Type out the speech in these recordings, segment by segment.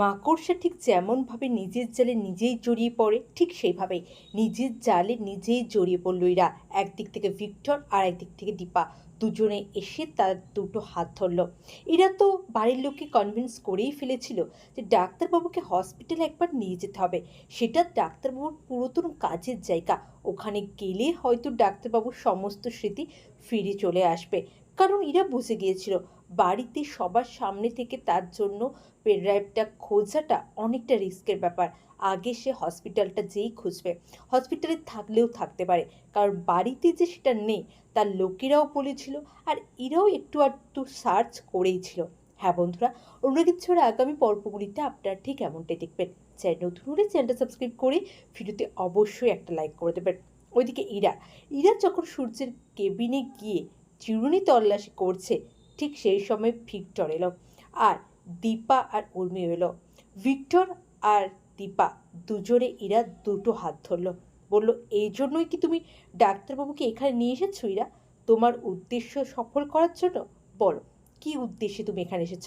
মাকড়সা ঠিক যেমনভাবে নিজের জালে নিজেই জড়িয়ে পড়ে, ঠিক সেইভাবেই নিজের জালে নিজেই জড়িয়ে পড়ল এরা একদিক থেকে ভিক্টর আর একদিক থেকে দীপা। দুজনে এসে তার দুটো হাত ধরল। এরা তো বাড়ির লোককে কনভিন্স করেই ফেলেছিল যে ডাক্তারবাবুকে হসপিটালে একবার নিয়ে যেতে হবে। সেটা ডাক্তারবাবুর পুরাতন কাজের জায়গা। ওখানে গেলে হয়তো ডাক্তারবাবুর সমস্ত স্মৃতি ফিরে চলে আসবে। কারণ এরা বুঝে গিয়েছিল, বাড়িতে সবার সামনে থেকে তার জন্য পেনড্রাইভটা খোঁজাটা অনেকটা রিস্কের ব্যাপার। আগে সে হসপিটালটা যেই খুঁজবে, হসপিটালে থাকলেও থাকতে পারে, কারণ বাড়িতে যে সেটা নেই, তার লোকেরাও বলেছিল আর এরাও একটু একটু সার্চ করেই ছিল। হ্যাঁ বন্ধুরা, অন্য কিছু আগামী পর্বগুলিতে আপনারা ঠিক এমনটাই দেখবেন। চ্যানেল নতুন হলে চ্যানেলটা সাবস্ক্রাইব করে ভিডিওতে অবশ্যই একটা লাইক করে দেবেন। ওইদিকে ইরা ইরা যখন সূর্যের কেবিনে গিয়ে চিরুনি তল্লাশি করছে। ঠিক সেই সময় ভিক্টর এলো আর দীপা আর উর্মি এলো। ভিক্টর আর দীপা দুজনে এরা দুটো হাত ধরলো। বলল, এই জন্যই কি তুমি ডাক্তারবাবুকে এখানে নিয়ে এসেছ ইরা? তোমার উদ্দেশ্য সফল করার জন্য? বলো, কি উদ্দেশ্যে তুমি এখানে এসেছ?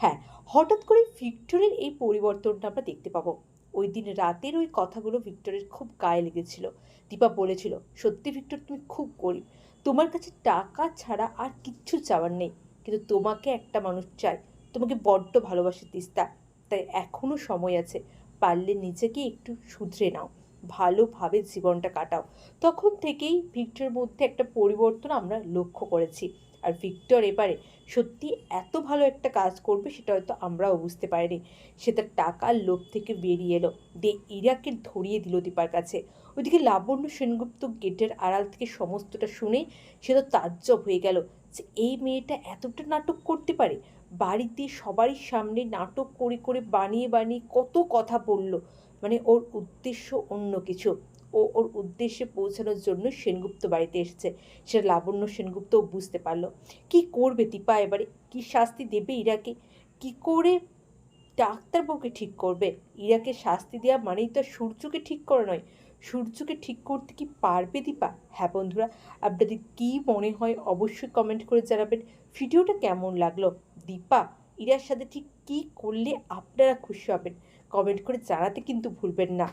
হ্যাঁ হঠাৎ করে ভিক্টরের এই পরিবর্তনটা আমরা দেখতে পাবো। ওই দিন রাতের ওই কথাগুলো ভিক্টরের খুব গায়ে লেগেছিল। দীপা বলেছিল, সত্যি ভিক্টর, তুমি খুব গরিব। তোমার কাছে টাকা ছাড়া আর কিচ্ছু চাওয়ার নেই। কিন্তু তোমাকে একটা মানুষ চায় তোমাকে বড্ড ভালোবাসে তিস্তা। তাই এখনও সময় আছে। পারলে নিজেকে একটু শুধরে নাও। ভালোভাবে জীবনটা কাটাও। তখন থেকেই ভিক্টরের মধ্যে একটা পরিবর্তন আমরা লক্ষ্য করেছি। আর ভিক্টর এবারে সত্যি এত ভালো একটা কাজ করবে সেটা হয়তো আমরাও বুঝতে পারিনি। সে তার টাকার লোভ থেকে বেরিয়ে এলো। দিয়ে ইরাকে ধরিয়ে দিল দীপার কাছে। ওইদিকে লাবণ্য সেনগুপ্ত গেটের আড়াল থেকে সমস্তটা শুনে সে তো তাজ্জব হয়ে গেল যে এই মেয়েটা এতটা নাটক করতে পারে। বাড়িতে সবারই সামনে নাটক করে করে, বানিয়ে বানিয়ে কত কথা বলল। মানে ওর উদ্দেশ্য অন্য কিছু। ও ওর উদ্দেশ্যে পৌঁছানোর জন্য সেনগুপ্ত বাড়িতে এসেছে। সেটা লাবণ্য সেনগুপ্তও বুঝতে পারল। কি করবে দীপা এবারে? কি শাস্তি দেবে ইরাকে? কি করে ডাক্তারবাবুকে ঠিক করবে? ইরাকে শাস্তি দেওয়া মানেই তো সূর্যকে ঠিক করা নয়। সূর্যকে ঠিক করতে কি পারবে দীপা? হ্যাঁ বন্ধুরা, আপনাদের কী মনে হয় অবশ্যই কমেন্ট করে জানাবেন। ভিডিওটা কেমন লাগল? দীপা, ইরার সাথে ঠিক কী করলে আপনারা খুশি হবেন? কমেন্ট করে জানাতে কিন্তু ভুলবেন না।